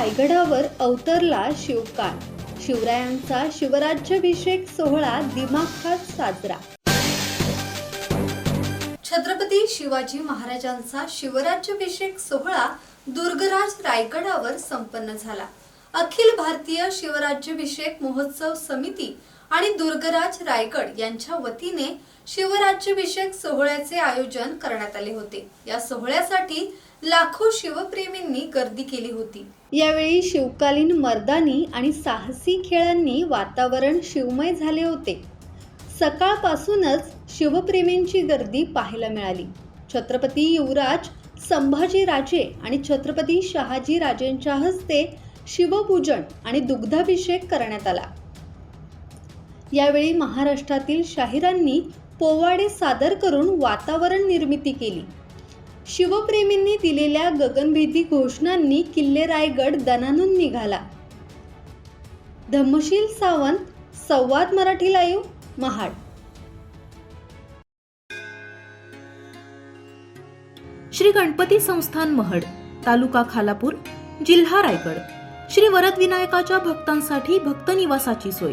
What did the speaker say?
रायगडावर अवतरला शिवकाळ शिवरायांचा शिवराज्याभिषेक सोहळा दिमाखात साजरा. छत्रपती शिवाजी महाराजांचा शिवराज्याभिषेक सोहळा दुर्गराज रायगडावर संपन्न झाला. अखिल भारतीय शिवराज्याभिषेक महोत्सव समिती आणि दुर्गराज रायगड यांच्या वतीने शिवराज्याभिषेक सोहळ्याचे आयोजन करण्यात आले होते. या सोहळ्यासाठी लाखो शिवप्रेमींनी गर्दी केली होती. यावेळी शिवकालीन मर्दानी आणि साहसी खेळांनी वातावरण शिवमय झाले होते. सकाळपासूनच शिवप्रेमींची गर्दी पाहायला मिळाली. छत्रपती युवराज संभाजी राजे आणि छत्रपती शहाजी राजेंच्या हस्ते शिवपूजन आणि दुग्धाभिषेक करण्यात आला. यावेळी महाराष्ट्रातील शाहिरांनी पोवाडे सादर करून वातावरण निर्मिती केली. शिवप्रेमींनी दिलेल्या गगनभेदी घोषणांनी किल्ले रायगड दणानून निघाला. धम्मशील सावंत संवाद मराठी लाईव्ह महाड. श्री गणपती संस्थान महड तालुका खालापूर जिल्हा रायगड. श्री वरदविनायकाच्या भक्तांसाठी भक्त निवासाची सोय.